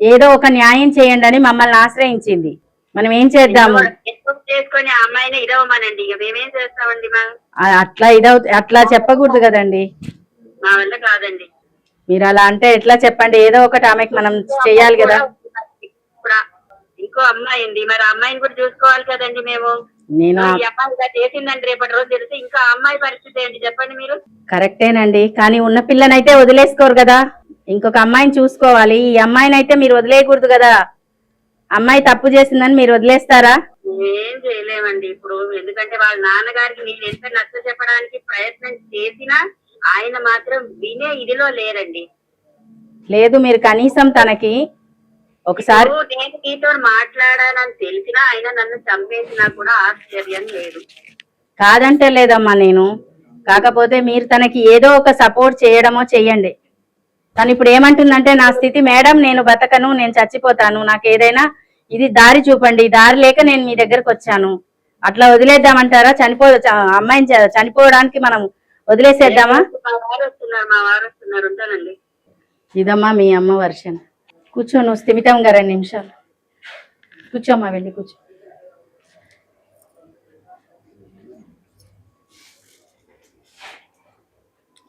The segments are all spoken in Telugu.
ఏదో ఒక న్యాయం చేయండి అని మమ్మల్ని ఆశ్రయించింది. మనం ఏం చేద్దాము? అట్లా ఇదవు అట్లా చెప్పకూడదు కదండి. మీరు అలా అంటే ఎట్లా చెప్పండి? ఏదో ఒకటి ఆమెకి మనం చెయ్యాలి కదా. ఇంకో అమ్మాయి ఉంది. మరి అమ్మాయిని కూడా చూసుకోవాలి కదండి మేము. నేను చేసిందండి రేపటి రోజు తెలిసి. ఇంకా అమ్మాయి పరిస్థితి ఏంటి చెప్పండి మీరు? కరెక్టేనండి. కానీ ఉన్న పిల్లనైతే వదిలేసుకోరు కదా. ఇంకొక అమ్మాయిని చూసుకోవాలి. ఈ అమ్మాయిని అయితే మీరు వదిలేయకూడదు కదా. అమ్మాయి తప్పు చేసిందని మీరు వదిలేస్తారా? ఏం చేయలేమండి. ఇప్పుడు ఎందుకంటే వాళ్ళ నాన్నగారికి నేను ఎంత నచ్చ చెప్పడానికి ప్రయత్నం చేసినా ఆయన మాత్రం వినే ఇదిలో లేరండి. లేదు మీరు కనీసం తనకి ఒకసారి నేను నీతో మాట్లాడానని తెలిసినా ఆయన నన్ను చంపేసినా కూడా ఆశ్చర్యం లేదు. కాదంటే లేదమ్మా నేను. కాకపోతే మీరు తనకి ఏదో ఒక సపోర్ట్ చేయడమో చెయ్యండి. తను ఇప్పుడు ఏమంటుందంటే నా స్థితి మేడం నేను బతకను నేను చచ్చిపోతాను. నాకు ఏదైనా ఇది దారి చూపండి. దారి లేక నేను మీ దగ్గరకు వచ్చాను. అట్లా వదిలేద్దామంటారా? చనిపో అమ్మాయిని చనిపోవడానికి మనం వదిలేసేద్దామా? ఇదమ్మా మీ అమ్మ వర్షన్. కూర్చో నువ్వు స్థిమితంగా రెండు నిమిషాలు. కూర్చోమ్మా వెళ్ళి కూర్చో.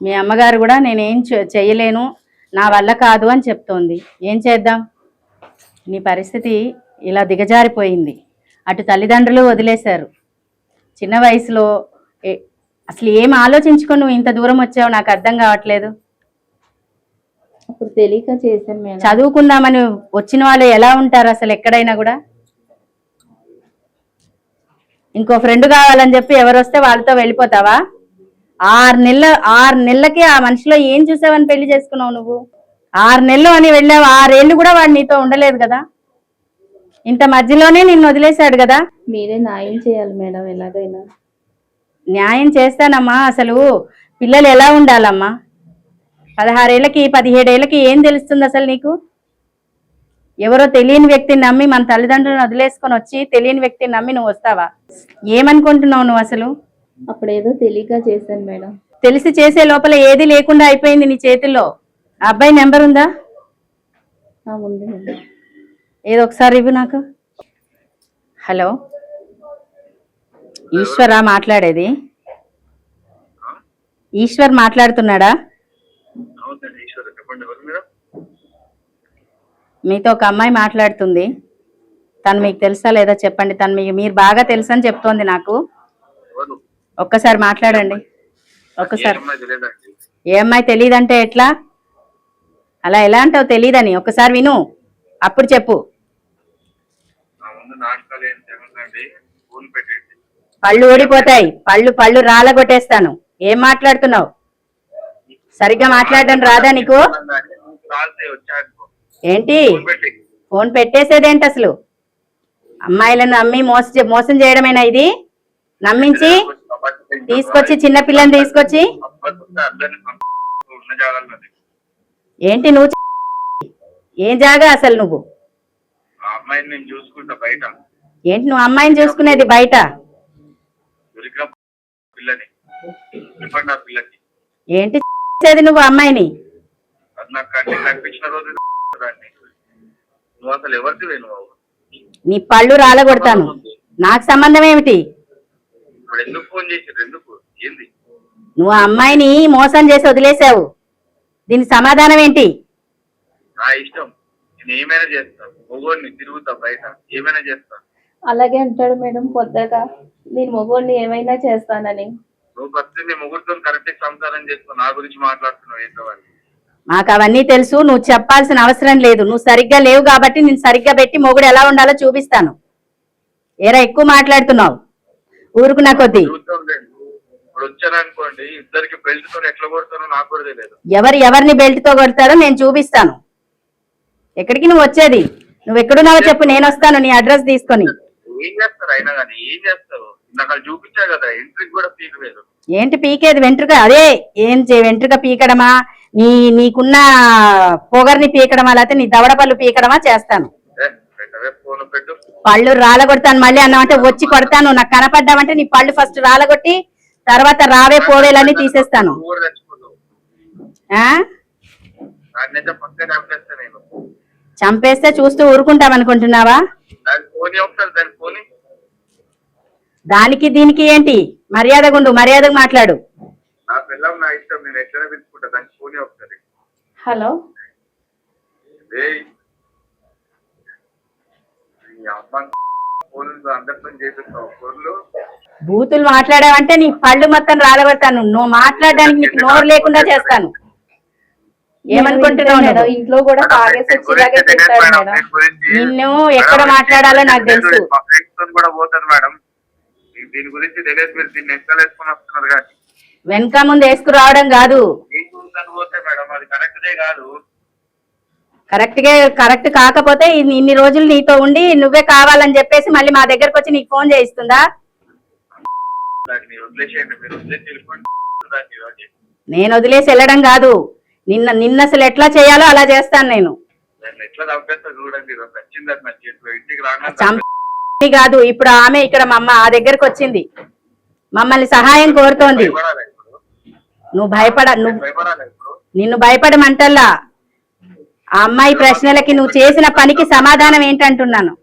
మీ అమ్మగారు కూడా నేనేం చె- చెయ్యలేను. నా వల్ల కాదు అని చెప్తోంది. ఏం చేద్దాం? నీ పరిస్థితి ఇలా దిగజారిపోయింది. అటు తల్లిదండ్రులు వదిలేశారు. చిన్న వయసులో అసలు ఏం ఆలోచించుకొని నువ్వు ఇంత దూరం వచ్చావు? నాకు అర్థం కావట్లేదు. అప్పుడు తెలియక చేశాను మేడం. చదువుకుందామని వచ్చిన వాళ్ళు ఎలా ఉంటారు అసలు ఎక్కడైనా కూడా? ఇంకో ఫ్రెండ్ కావాలని చెప్పి ఎవరు వస్తే వాళ్ళతో వెళ్ళిపోతావా? ఆరు నెలల ఆరు నెలలకి ఆ మనిషిలో ఏం చూసావని పెళ్ళి చేసుకున్నావు నువ్వు? ఆరు నెలలు అని వెళ్ళావు ఆరేళ్ళు కూడా వాడు నీతో ఉండలేదు కదా? ఇంత మధ్యలోనే నిన్ను వదిలేశాడు కదా? మీరే న్యాయం చేయాలి మేడం ఎలాగైనా. న్యాయం చేస్తానమ్మా అసలు పిల్లలు ఎలా ఉండాలమ్మా? పదహారేళ్ళకి పదిహేడేళ్ళకి ఏం తెలుస్తుంది అసలు నీకు? ఎవరో తెలియని వ్యక్తిని నమ్మి మన తల్లిదండ్రులను వదిలేసుకొని వచ్చి తెలియని వ్యక్తిని నమ్మి నువ్వు వస్తావా? ఏమనుకుంటున్నావు నువ్వు అసలు? అప్పుడు ఏదో తెలియక చేశాను మేడం. తెలిసి చేసే లోపల ఏది లేకుండా అయిపోయింది నీ చేతుల్లో ఆ అబ్బాయి నెంబర్ ఉందా? ఉంది మేడం ఏదో ఒకసారి ఇవ్వు నాకు. హలో? ఈశ్వరా మాట్లాడేది? ఈశ్వర్ మాట్లాడుతున్నాడా? మీతో ఒక అమ్మాయి మాట్లాడుతుంది. తను మీకు తెలుసా లేదా చెప్పండి? తను మీకు మీరు బాగా తెలుసని చెప్తోంది నాకు. ఒక్కసారి మాట్లాడండి. ఒక్కసారి. ఏ అమ్మాయి తెలియదంటే ఎట్లా? అలా ఎలా అంటావు తెలియదని? ఒక్కసారి విను. అప్పుడు చెప్పు. పళ్ళు ఊడిపోతాయి. పళ్ళు పళ్ళు రాలగొట్టేస్తాను. ఏం మాట్లాడుతున్నావు? సరిగ్గా మాట్లాడడం రాదా నీకు? ఏంటి? ఫోన్ పెట్టి. ఫోన్ పెట్టేసేదేంటి అసలు? అమ్మాయిలను నమ్మి మోస మోసం చేయడమేనా ఇది? నమ్మించి? తీసుకొచ్చి చిన్న పిల్లని తీసుకొచ్చి? ఏంటి నువ్వు ఏం జాగా అసలు నువ్వు? ఏంటి నువ్వు అమ్మాయిని చూసుకునేది బయట? ఏంటి చేసేది నువ్వు అమ్మాయిని? నీ పళ్ళు రాలగొడతాను. నాకు సంబంధం ఏమిటి? ఇప్పుడు ఎందుకు ఫోన్ చేసారు ఎందుకు? ఏంది? నువ్వు ఆ అమ్మాయిని మోసం చేసి వదిలేసావు దీని సమాధానం ఏంటి? నా ఇష్టం. నేను ఏమైనా చేస్తాను మొగోడిని తిరుగుతా బయట. ఏమైనా చేస్తాను అలాగే అంటాడు మేడం పొద్దుగా. నేను మొగోడిని ఏమైనా చేస్తానని. నువ్వు ఫస్ట్ నీ ముగ్గురితో కరెక్ట్ సంసారం చేసుకో నా గురించి మాట్లాడుతున్నావు ఏంటో అని మాకు అవన్నీ తెలుసు. నువ్వు చెప్పాల్సిన అవసరం లేదు. నువ్వు సరిగ్గా లేవు కాబట్టి నేను సరిగ్గా పెట్టి మొగుడు ఎలా ఉండాలో చూపిస్తాను. ఏరా ఎక్కువ మాట్లాడుతున్నావు. ఊరుకు నా కొద్దీ ఇద్దరికి బెల్ట్తో ఎట్లా నాకు కూడా తెలియదు. ఎవరు ఎవరిని బెల్ట్తో కొడతారో నేను చూపిస్తాను. ఎక్కడికి నువ్వు వచ్చేది? నువ్వు ఎక్కడున్నావో చెప్పు నేను వస్తాను నీ అడ్రస్ తీసుకొని. ఏం చేస్తారు అయినా కానీ ఏం చేస్తారు? నాకు అది చూపించా కదా ఎంట్రీకి కూడా పీక్ లేదు. ఏంటి పీకేది వెంట్రుక? అదే ఏం చే వెంట్రుక పీకడమా? నీ నీకున్న పొగర్ని పీకడమా? లేకపోతే నీ దవడ పళ్ళు పీకడమా? చేస్తాను. పళ్ళు రాలగొడతాను మళ్ళీ అన్నామంటే వచ్చి కొడతాను. నాకు కనపడ్డామంటే నీ పళ్ళు ఫస్ట్ రాలగొట్టి తర్వాత రావే పోవేలన్నీ తీసేస్తాను. చంపేస్తా చూస్తూ ఊరుకుంటాం అనుకుంటున్నావా దాని ఫోన్ ఒకసారి దాని ఫోన్ దానికి దీనికి ఏంటి? మర్యాదగుండు మర్యాదగా మాట్లాడు. నా పిల్లం నా ఇష్టం నేను ఎట్లనే పిలుచుకుంటా దానికి ఫోన్ ఒకసారి హలో ఏయ్ ఈ అమ్మ ఫోన్ అందరితో చేపిస్తావు ఫోన్లు బూతులు మాట్లాడావంటే నీ పళ్ళు మొత్తం రాలగొడతాను. నువ్వు మాట్లాడడానికి నీకు నోరు లేకుండా చేస్తాను. ఏమనుకుంటున్నావు? ఇంట్లో కూడా నిన్ను ఎక్కడ మాట్లాడాలో నాకు తెలుసు. దీని గురించి తెలియదు మీరు. దీన్ని ఎక్కడ వేసుకొని వస్తున్నారు కానీ. వెనక ముందు వేసుకురావడం కాదు. పోతే మేడం అది కాదు. కరెక్ట్గా కరెక్ట్ కాకపోతే ఇన్ని రోజులు నీతో ఉండి నువ్వే కావాలని చెప్పేసి మళ్ళీ మా దగ్గరకు వచ్చి నీకు ఫోన్ చేయిస్తుందా. నేను వదిలేసి వెళ్ళడం కాదు. నిన్న నిన్న అసలు ఎట్లా చేయాలో అలా చేస్తాను నేను. కాదు ఇప్పుడు ఆమె ఇక్కడ మా అమ్మ ఆ దగ్గరకు వచ్చింది. మమ్మల్ని సహాయం కోరుతోంది. నువ్వు భయపడ నువ్వు నిన్ను భయపడమంటల్లా. ఆ అమ్మాయి ప్రశ్నలకి నువ్వు చేసిన పనికి సమాధానం ఏంటంటున్నాను?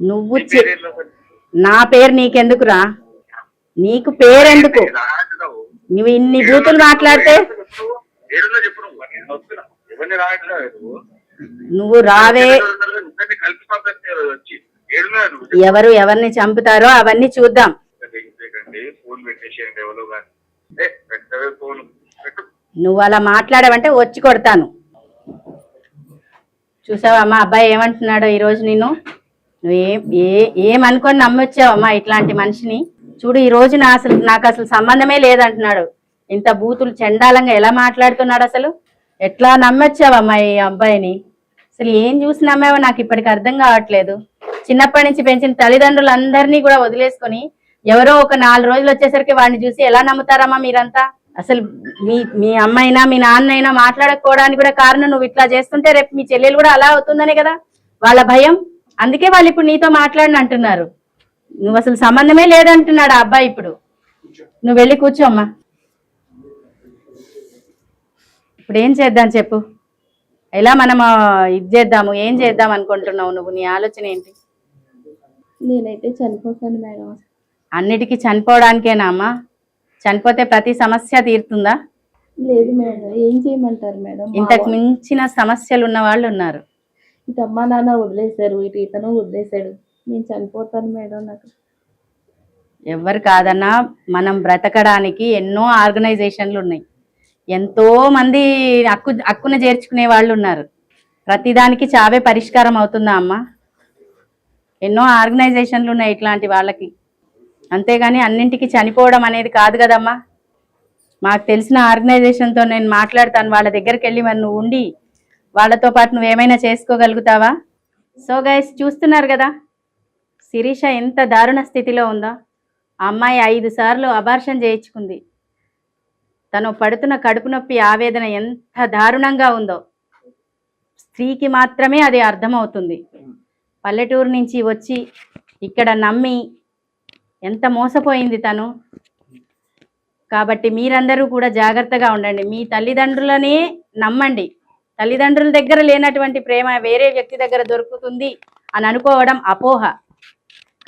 నువ్వు నీ పేరు నీకెందుకురా? నీకు పేరెందుకు. నువ్వు ఇన్ని బూతులు మాట్లాడితే నువ్వు. రావే. ఎవరు ఎవరిని చంపుతారో అవన్నీ చూద్దాం. ఫోన్ పెట్టేసేయండి ఎవరు కానీ ఏ పెట్టవే ఫోన్ పెట్టు నువ్వు అలా మాట్లాడవంటే వచ్చి కొడతాను. చూసావా అమ్మా అబ్బాయి ఏమంటున్నాడో ఈరోజు నేను నువ్వు ఏం ఏ ఏమనుకొని నమ్మొచ్చావమ్మా ఇట్లాంటి మనిషిని? చూడు ఈ రోజు నా అసలు నాకు అసలు సంబంధమే లేదంటున్నాడు. ఇంత బూతులు చండాలంగా ఎలా మాట్లాడుతున్నాడు అసలు? ఎట్లా నమ్మొచ్చావమ్మా ఈ అబ్బాయిని? అసలు ఏం చూసి నమ్మావో నాకు ఇప్పటికి అర్థం కావట్లేదు. చిన్నప్పటి నుంచి పెంచిన తల్లిదండ్రులందరినీ కూడా వదిలేసుకొని ఎవరో ఒక నాలుగు రోజులు వచ్చేసరికి వాడిని చూసి ఎలా నమ్ముతారమ్మా మీరంతా? అసలు మీ మీ అమ్మైనా మీ నాన్నైనా మాట్లాడకపోవడానికి కూడా కారణం నువ్వు ఇట్లా చేస్తుంటే రేపు మీ చెల్లెలు కూడా అలా అవుతుందనే కదా? వాళ్ళ భయం? అందుకే వాళ్ళు ఇప్పుడు నీతో మాట్లాడని అంటున్నారు. నువ్వు అసలు సంబంధమే లేదంటున్నాడు ఆ అబ్బాయి ఇప్పుడు. నువ్వు వెళ్ళి కూర్చోమ్మా ఇప్పుడు ఏం చేద్దాం చెప్పు? ఎలా మనం ఇది చేద్దాము? ఏం చేద్దాం అనుకుంటున్నావు నువ్వు? నీ ఆలోచన ఏంటి? నేనైతే చనిపోతాను మేడం. అన్నిటికీ చనిపోవడానికేనా అమ్మా? చనిపోతే ప్రతి సమస్య తీరుతుందా? లేదు మేడం ఏం చేయమంటారు మేడం? ఇంతకు మించిన సమస్యలు ఉన్న వాళ్ళు ఉన్నారు. ఇటు అమ్మా నాన్న వదిలేశారు ఇటు ఇతను వదిలేశాడు. నేను చనిపోతాను మేడం నాకు. ఎవరు కాదన్నా మనం బ్రతకడానికి ఎన్నో ఆర్గనైజేషన్లు ఉన్నాయి. ఎంతో మంది హక్కు హక్కును చేర్చుకునే వాళ్ళు ఉన్నారు. ప్రతిదానికి చావే పరిష్కారం అవుతుందా అమ్మా? ఎన్నో ఆర్గనైజేషన్లు ఉన్నాయి ఇట్లాంటి వాళ్ళకి. అంతేగాని అన్నింటికి చనిపోవడం అనేది కాదు కదమ్మా. మాకు తెలిసిన ఆర్గనైజేషన్తో నేను మాట్లాడతాను. వాళ్ళ దగ్గరికి వెళ్ళి మరి నువ్వు ఉండి వాళ్ళతో పాటు నువ్వేమైనా చేసుకోగలుగుతావా? సో గైస్ చూస్తున్నారు కదా? శిరీష ఎంత దారుణ స్థితిలో ఉందో. అమ్మాయి ఐదు సార్లు అబార్షన్ చేయించుకుంది. తను పడుతున్న కడుపు నొప్పి ఆవేదన ఎంత దారుణంగా ఉందో. స్త్రీకి మాత్రమే అది అర్థమవుతుంది. పల్లెటూరు నుంచి వచ్చి ఇక్కడ నమ్మి ఎంత మోసపోయింది తను. కాబట్టి మీరందరూ కూడా జాగ్రత్తగా ఉండండి. మీ తల్లిదండ్రులనే నమ్మండి. తల్లిదండ్రుల దగ్గర లేనటువంటి ప్రేమ వేరే వ్యక్తి దగ్గర దొరుకుతుంది అని అనుకోవడం అపోహ.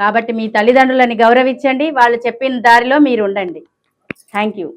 కాబట్టి మీ తల్లిదండ్రులని గౌరవించండి. వాళ్ళు చెప్పిన దారిలో మీరు ఉండండి. Thank you.